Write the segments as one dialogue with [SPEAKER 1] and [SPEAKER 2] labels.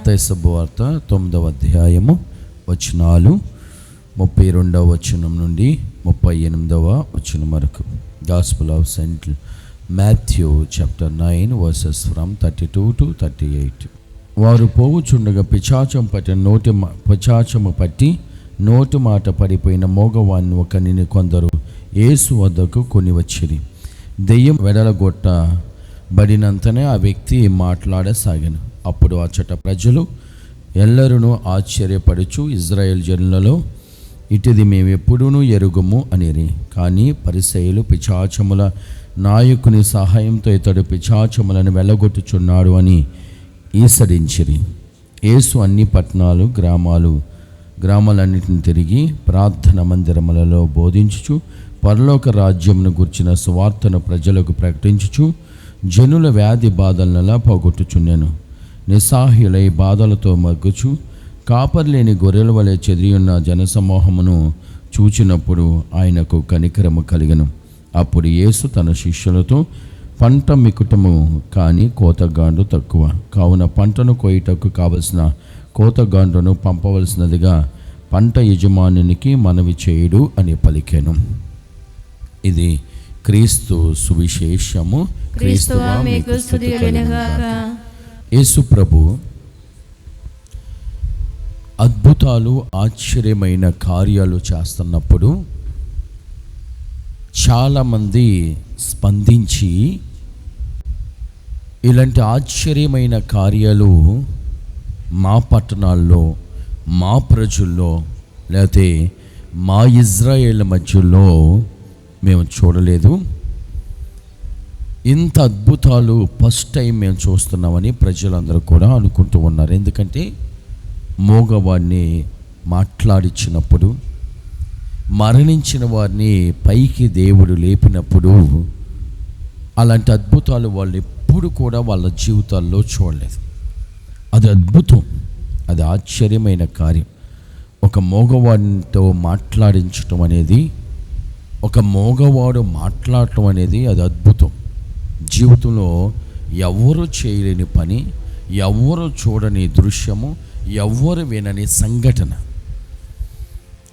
[SPEAKER 1] మత్తయి తొమ్మిదవ అధ్యాయము వచనాలు ముప్పై రెండవ వచనం నుండి ముప్పై ఎనిమిదవ వచనం వరకు. Gospel of saint Matthew chapter nine verses from thirty two to thirty eight వారు పోవుచుండగా పిచాచం పట్టిన నోటి పిచాచము పట్టి నోటి మాట పడిపోయిన మోగవాన్ని ఒకనిని కొందరు యేసు వద్దకు కొని వచ్చిరి. దెయ్యం వెడలగొట్ట బడినంతనే ఆ వ్యక్తి మాట్లాడసాగాను. అప్పుడు అచ్చట ప్రజలు ఎల్లరును ఆశ్చర్యపడుచు ఇజ్రాయెల్ జనులలో ఇటుది మేము ఎప్పుడూనూ ఎరుగుము అనిరి. కానీ పరిసయులు పిచాచముల నాయకుని సహాయంతో ఇతడు పిచాచములను వెళ్ళగొట్టుచున్నాడు అని ఈసడించిరి. యేసు అన్ని పట్టణాలు గ్రామాలు గ్రామాలన్నిటిని తిరిగి ప్రార్థన మందిరములలో బోధించుచు పరలోక రాజ్యమును గుర్చిన సువార్తను ప్రజలకు ప్రకటించుచు జనుల వ్యాధి బాధలనలా పోగొట్టుచున్నాను నిస్సాహ్యులై బాధలతో మగ్గుచు కాపర్లేని గొర్రెల వలె చెదిరియున్న జనసమూహమును చూచినప్పుడు ఆయనకు కనికరము కలిగను. అప్పుడు యేసు తన శిష్యులతో పంట మికుటము కానీ కోతగాండు తక్కువ. కావున పంటను కోయుటకు కావలసిన కోతగాండును పంపవలసినదిగా పంట యజమానునికి మనవి చేయుడు అని పలికాను. ఇది క్రీస్తు సువిశేషము.
[SPEAKER 2] కలుగునుగాక.
[SPEAKER 1] యేసు ప్రభు అద్భుతాలు ఆశ్చర్యమైన కార్యాలు చేస్తున్నప్పుడు చాలామంది స్పందించి ఇలాంటి ఆశ్చర్యమైన కార్యాలు మా పట్టణాల్లో మా ప్రజల్లో లేకపోతే మా ఇజ్రాయేల్ మధ్యలో మేము చూడలేదు. ఇంత అద్భుతాలు ఫస్ట్ టైం మేము చూస్తున్నామని ప్రజలందరూ కూడా అనుకుంటూ ఉన్నారు. ఎందుకంటే మోగవాడిని మాట్లాడించినప్పుడు మరణించిన వారిని పైకి దేవుడు లేపినప్పుడు అలాంటి అద్భుతాలు వాళ్ళు ఎప్పుడు కూడా వాళ్ళ జీవితాల్లో చూడలేదు. అది అద్భుతం అది ఆశ్చర్యమైన కార్యం. ఒక మోగవాడితో మాట్లాడించటం అనేది ఒక మోగవాడు మాట్లాడటం అనేది అది అద్భుతం. జీవితంలో ఎవరు చేయలేని పని ఎవరు చూడని దృశ్యము ఎవ్వరు వినని సంఘటన.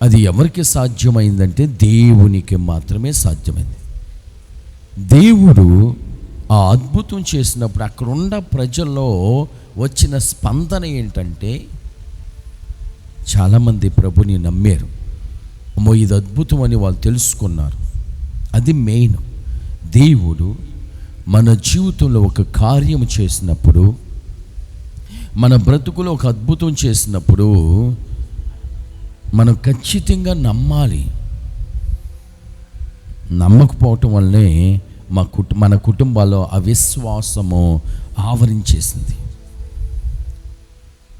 [SPEAKER 1] అది ఎవరికి సాధ్యమైందంటే దేవునికి మాత్రమే సాధ్యమైంది. దేవుడు ఆ అద్భుతం చేసినప్పుడు అక్కడున్న ప్రజల్లో వచ్చిన స్పందన ఏంటంటే చాలామంది ప్రభుని నమ్మారు. అమ్మో ఇది అద్భుతం అని వాళ్ళు తెలుసుకున్నారు. అది మెయిన్. దేవుడు మన జీవితంలో ఒక కార్యం చేసినప్పుడు మన బ్రతుకులో ఒక అద్భుతం చేసినప్పుడు మనం ఖచ్చితంగా నమ్మాలి. నమ్మకపోవటం వల్లనే మా కుటు మన కుటుంబాల్లో అవిశ్వాసము ఆవరించేసింది.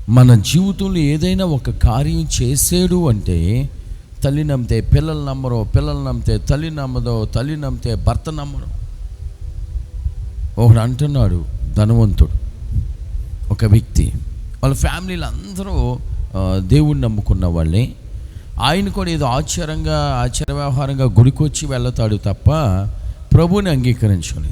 [SPEAKER 1] మన జీవితంలో ఏదైనా ఒక కార్యం చేసేడు అంటే తల్లి నమ్మితే పిల్లలు నమ్మరు పిల్లలు నమ్మితే తల్లి నమ్మదో తల్లి నమ్మితే భర్త నమ్మరు ఒకడు అంటున్నాడు ధనవంతుడు. ఒక వ్యక్తి. వాళ్ళ ఫ్యామిలీలు అందరూ ఆ, దేవుణ్ణి నమ్ముకున్న వాళ్ళే. ఆయన కూడా ఏదో ఆశ్చర్యంగా ఆశ్చర్య వ్యవహారంగా గుడికొచ్చి వెళ్తాడు తప్ప ప్రభుని అంగీకరించాలి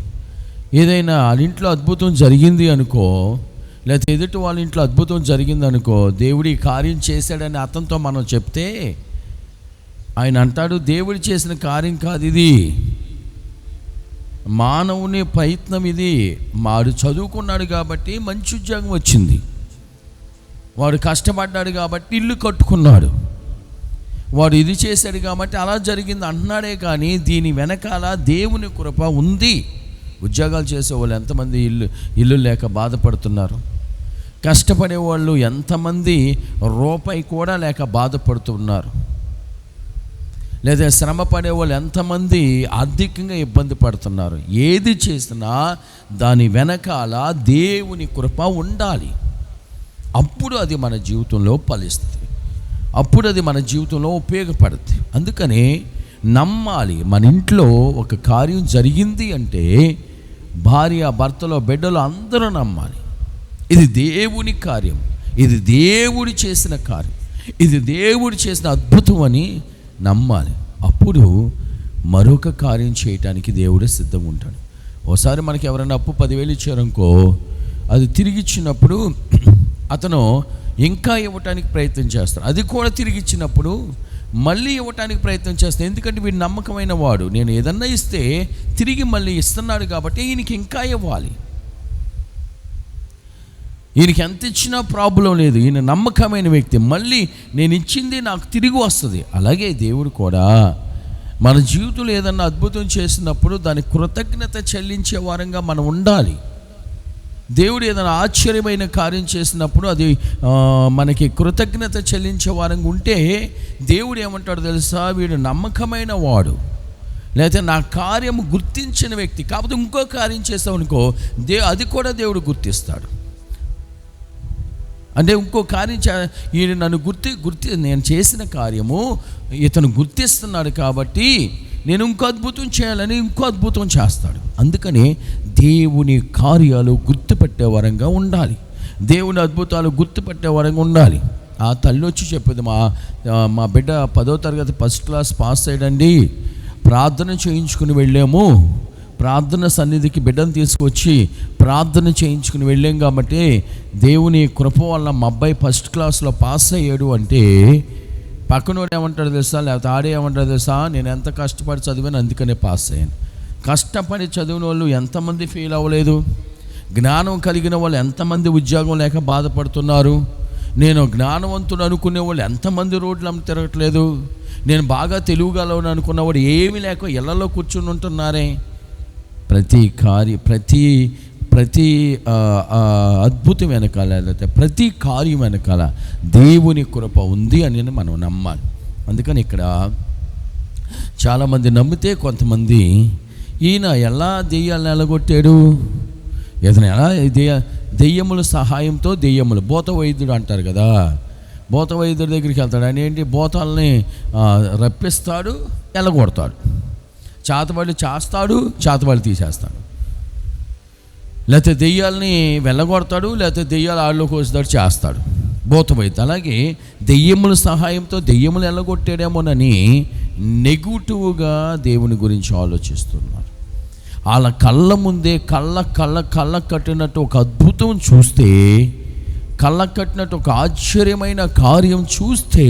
[SPEAKER 1] ఏదైనా వాళ్ళ ఇంట్లో అద్భుతం జరిగింది అనుకో లేకపోతే ఎదుటి వాళ్ళ ఇంట్లో అద్భుతం జరిగింది అనుకో దేవుడి కార్యం చేశాడని అతనితో మనం చెప్తే ఆయన అంటాడు దేవుడు చేసిన కార్యం కాదు ఇది. మానవుని ప్రయత్నం ఇది. వాడు చదువుకున్నాడు కాబట్టి మంచి ఉద్యోగం వచ్చింది. వాడు కష్టపడ్డాడు కాబట్టి ఇల్లు కట్టుకున్నాడు. వాడు ఇది చేశాడు కాబట్టి అలా జరిగింది అంటున్నాడే కానీ దీని వెనకాల దేవుని కృప ఉంది. ఉద్యోగాలు చేసే వాళ్ళు ఎంతమంది ఇల్లు ఇల్లు లేక బాధపడుతున్నారు? కష్టపడే వాళ్ళు ఎంతమంది రూపాయి కూడా లేక బాధపడుతున్నారు? లేదా శ్రమ పడే వాళ్ళు ఎంతమంది ఆర్థికంగా ఇబ్బంది పడుతున్నారు? ఏది చేసినా దాని వెనకాల దేవుని కృప ఉండాలి. అప్పుడు అది మన జీవితంలో ఫలిస్తుంది. అప్పుడు అది మన జీవితంలో ఉపయోగపడుతుంది. అందుకని నమ్మాలి మన ఇంట్లో ఒక కార్యం జరిగింది అంటే భార్య భర్తలో బిడ్డలు అందరూ నమ్మాలి. ఇది దేవుని కార్యం. ఇది దేవుడు చేసిన కార్యం. ఇది దేవుడు చేసిన అద్భుతం అని నమ్మాలి. అప్పుడు మరొక కార్యం చేయటానికి దేవుడే సిద్ధంగా ఉంటాడు ఓసారి మనకి ఎవరైనా అప్పు పదివేలు ఇచ్చారనుకో అది తిరిగి ఇచ్చినప్పుడు అతను ఇంకా ఇవ్వటానికి ప్రయత్నం చేస్తాడు. అది కూడా తిరిగి ఇచ్చినప్పుడు మళ్ళీ ఇవ్వటానికి ప్రయత్నం చేస్తాను ఎందుకంటే వీడు నమ్మకమైన వాడు. నేను ఏదన్నా ఇస్తే తిరిగి మళ్ళీ ఇస్తున్నాడు కాబట్టి ఈయనకి ఇంకా ఇవ్వాలి. ఈయనకి ఎంత ఇచ్చినా ప్రాబ్లం లేదు. ఈయన నమ్మకమైన వ్యక్తి. మళ్ళీ నేను ఇచ్చింది నాకు తిరిగి వస్తుంది. అలాగే దేవుడు కూడా మన జీవితంలో ఏదన్నా అద్భుతం చేసినప్పుడు దాని కృతజ్ఞత చెల్లించే వారంగా మనం ఉండాలి. దేవుడు ఏదైనా ఆశ్చర్యమైన కార్యం చేసినప్పుడు అది మనకి కృతజ్ఞత చెల్లించే వారంగా ఉంటే దేవుడు ఏమంటాడు తెలుసా? వీడు నమ్మకమైన వాడు. లేకపోతే నా కార్యము గుర్తించిన వ్యక్తి. కాకపోతే ఇంకో కార్యం చేసామనుకో దే అది కూడా దేవుడు గుర్తిస్తాడు. అంటే ఇంకో కార్యం ఈయన నన్ను గుర్తి గుర్తి నేను చేసిన కార్యము ఇతను గుర్తిస్తున్నాడు కాబట్టి నేను ఇంకో అద్భుతం చేయాలని ఇంకో అద్భుతం చేస్తాడు. అందుకని దేవుని కార్యాలు గుర్తుపెట్టే వరంగా ఉండాలి. దేవుని అద్భుతాలు గుర్తుపెట్టే వరంగా ఉండాలి. ఆ తల్లి వచ్చి చెప్పింది మా మా బిడ్డ పదో తరగతి ఫస్ట్ క్లాస్ పాస్ అయ్యాడండి. ప్రార్థన చేయించుకుని వెళ్ళాము. ప్రార్థన సన్నిధికి బిడ్డను తీసుకొచ్చి ప్రార్థన చేయించుకుని వెళ్ళాం కాబట్టి దేవుని కృప వల్ల మా అబ్బాయి ఫస్ట్ క్లాస్లో పాస్ అయ్యాడు అంటే పక్కనోడు ఏమంటాడు తెలుసా? లేకపోతే ఆడే ఏమంటాడు తెలుసా? నేను ఎంత కష్టపడి చదివాను అందుకనే పాస్ అయ్యాను. కష్టపడి చదివిన వాళ్ళు ఎంతమంది ఫెయిల్ అవ్వలేదు? జ్ఞానం కలిగిన వాళ్ళు ఎంతమంది ఉద్యోగం లేక బాధపడుతున్నారు? నేను జ్ఞానవంతుడు అనుకునే వాళ్ళు ఎంతమంది రోడ్లు అమ్మ తిరగట్లేదు? నేను బాగా తెలుగుగలవని అనుకున్నవాడు ఏమీ లేక ఇళ్ళలో కూర్చుని ఉంటున్నారే? ప్రతి కార్య ప్రతి ప్రతి అద్భుతం వెనకాల లేకపోతే ప్రతి కార్యం వెనకాల దేవుని కృప ఉంది అని మనం నమ్మాలి. అందుకని ఇక్కడ చాలామంది నమ్మితే కొంతమంది ఈయన ఎలా దెయ్యాలను ఎలగొట్టాడు? ఇతను ఎలా దెయ్య దెయ్యముల సహాయంతో దెయ్యములు భూత వైద్యుడు అంటారు కదా. భూత వైద్యుడి దగ్గరికి వెళ్తాడు. ఆయన ఏంటి? భూతాలని రప్పిస్తాడు ఎలగొడతాడు. చేతవాళ్ళు చేస్తాడు చేతవాళ్ళు తీసేస్తాడు. లేకపోతే దెయ్యాలని వెళ్ళగొడతాడు లేకపోతే దెయ్యాలు ఆళ్ళలోకి వస్తాడు చేస్తాడు. భూతమైతే అలాగే దెయ్యముల సహాయంతో దెయ్యములు వెళ్ళగొట్టాడేమోనని నెగిటివ్గా దేవుని గురించి ఆలోచిస్తున్నారు. వాళ్ళ కళ్ళ ముందే కళ్ళ కళ్ళ కళ్ళ కట్టినట్టు ఒక అద్భుతం చూస్తే కళ్ళ కట్టినట్టు ఒక ఆశ్చర్యమైన కార్యం చూస్తే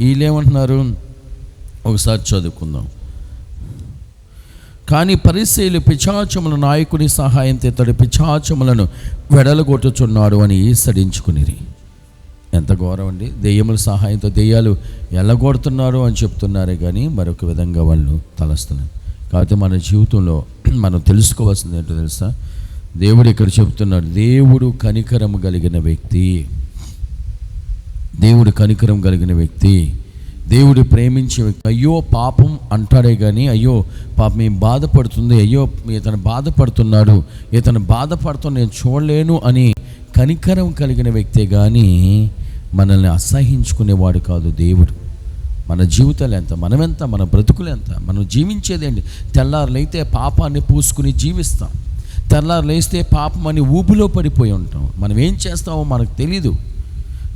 [SPEAKER 1] వీళ్ళేమంటున్నారు? ఒకసారి చదువుకుందాం. కానీ పరిశీలి పిచాచముల నాయకుని సహాయంతో ఇతడు పిచాచములను వెడలగొట్టుచున్నాడు అని సడించుకునిరి ఎంత ఘోరం అండి. దెయ్యముల సహాయంతో దెయ్యాలు ఎల్లగొడుతున్నారు అని చెప్తున్నారే కానీ మరొక విధంగా వాళ్ళు తలస్తున్నారు. కాబట్టి మన జీవితంలో మనం తెలుసుకోవాల్సింది ఏంటో తెలుసా? దేవుడు ఇక్కడ చెప్తున్నాడు దేవుడు కనికరం కలిగిన వ్యక్తి. దేవుడు కనికరం కలిగిన వ్యక్తి. దేవుడు ప్రేమించే వ్యక్తి. అయ్యో పాపం అంటాడే కానీ అయ్యో పాపం ఏం బాధపడుతుంది అయ్యో ఇతను బాధపడుతున్నాడు ఇతను బాధపడుతున్న నేను చూడలేను అని కనికరం కలిగిన వ్యక్తే కానీ మనల్ని అసహించుకునేవాడు కాదు దేవుడు. మన జీవితాలు ఎంత మనమెంత మన బ్రతుకులు ఎంత మనం జీవించేదేంటి తెల్లారులైతే పాపాన్ని పూసుకుని జీవిస్తాం. తెల్లారులేస్తే పాపం అని ఊబిలో పడిపోయి ఉంటాం. మనం ఏం చేస్తామో మనకు తెలీదు.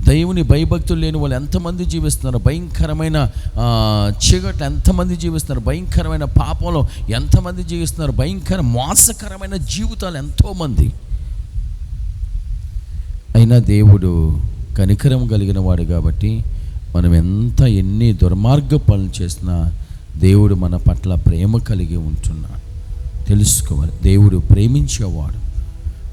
[SPEAKER 1] దేవుని భయభక్తులు లేని వాళ్ళు ఎంతమంది జీవిస్తున్నారు? భయంకరమైన చీకట్లు ఎంతమంది జీవిస్తున్నారు? భయంకరమైన పాపంలో ఎంతమంది జీవిస్తున్నారు? భయంకర మోసకరమైన జీవితాలు ఎంతోమంది. అయినా దేవుడు కనికరం కలిగిన వాడు కాబట్టి మనం ఎంత ఎన్ని దుర్మార్గ పనులు చేసినా దేవుడు మన పట్ల ప్రేమ కలిగి ఉంటున్నాడు తెలుసుకోవాలి. దేవుడు ప్రేమించేవాడు.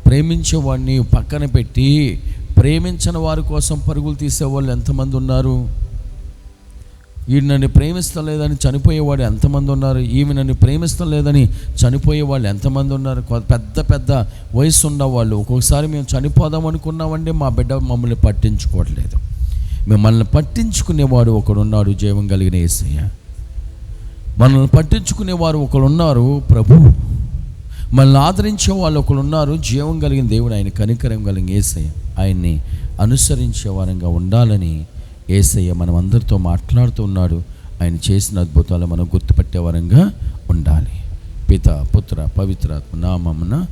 [SPEAKER 1] ప్రేమించేవాడిని పక్కన పెట్టి ప్రేమించిన వారి కోసం పరుగులు తీసేవాళ్ళు ఎంతమంది ఉన్నారు? ఈయన నన్ను ప్రేమిస్తలేదని చనిపోయేవాడు ఎంతమంది ఉన్నారు? ఈమె నన్ను ప్రేమిస్తలేదని చనిపోయే వాళ్ళు ఎంతమంది ఉన్నారు? కొ- పెద్ద పెద్ద వయసు ఉన్నవాళ్ళు ఒక్కొక్కసారి మేము చనిపోదాం అనుకున్నామండి మా బిడ్డ మమ్మల్ని పట్టించుకోవట్లేదు. మిమ్మల్ని పట్టించుకునేవాడు ఒకడున్నాడు జీవం కలిగిన ఏసయ్య. మనల్ని పట్టించుకునేవారు ఒకరు ప్రభు. మనల్ని ఆదరించే వాళ్ళు ఒకరున్నారు జీవం కలిగిన దేవుడు ఆయన కనికరం కలిగిన ఏసయ్య. ఆయన్ని అనుసరించే వారంగా ఉండాలని ఏసయ్య మనం అందరితో మాట్లాడుతూ ఉన్నాడు. ఆయన చేసిన అద్భుతాలు మనం గుర్తుపట్టే వారంగా ఉండాలి. పిత పుత్ర పవిత్రాత్మ నామమున